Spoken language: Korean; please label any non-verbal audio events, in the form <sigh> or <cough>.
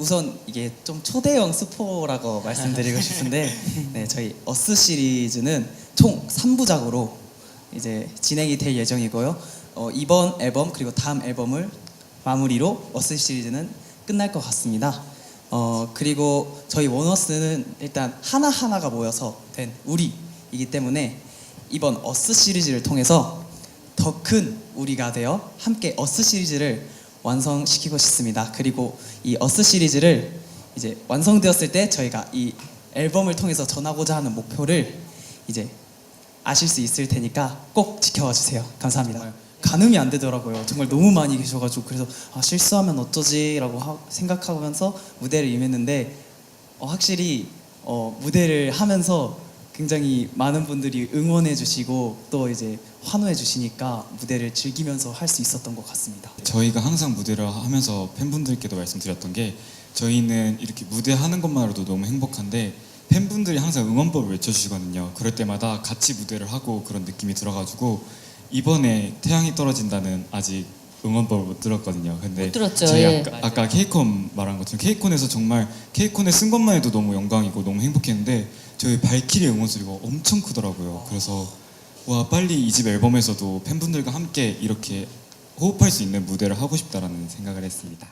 우선 이게 좀 초대형 스포라고 말씀드리고 싶은데 <laughs> 네, 저희 어스 시리즈는 총 3부작으로 이제 진행이 될 예정이고요. 어, 이번 앨범 그리고 다음 앨범을 마무리로 어스 시리즈는 끝날 것 같습니다. 어, 그리고 저희 원어스는 일단 하나하나가 모여서 된 우리이기 때문에 이번 어스 시리즈를 통해서 더 큰 우리가 되어 함께 어스 시리즈를 완성시키고 싶습니다. 그리고 이 어스 시리즈를 이제 완성되었을 때 저희가 이 앨범을 통해서 전하고자 하는 목표를 이제 아실 수 있을 테니까 꼭 지켜봐 주세요. 감사합니다. 가늠이 안 되더라고요. 정말 너무 많이 계셔가지고 그래서 아, 실수하면 어쩌지라고 하- 생각하면서 무대를 임했는데 어, 확실히 어, 무대를 하면서 굉장히 많은 분들이 응원해 주시고 또 이제 환호해 주시니까 무대를 즐기면서 할 수 있었던 것 같습니다. 저희가 항상 무대를 하면서 팬분들께도 말씀드렸던 게 저희는 이렇게 무대 하는 것만으로도 너무 행복한데 팬분들이 항상 응원법을 외쳐주시거든요. 그럴 때마다 같이 무대를 하고 그런 느낌이 들어가지고 이번에 태양이 떨어진다는 아직 응원법을 못 들었거든요. 근데 못 들었죠, 저희 예. 아까, 아까 케이콘 말한 것처럼 케이콘에서 정말 케이콘에 쓴 것만 해도 너무 영광이고 너무 행복했는데 저희 발키리 응원 소리가 엄청 크더라고요. 그래서 와 빨리 이 집 앨범에서도 팬분들과 함께 이렇게 호흡할 수 있는 무대를 하고 싶다라는 생각을 했습니다.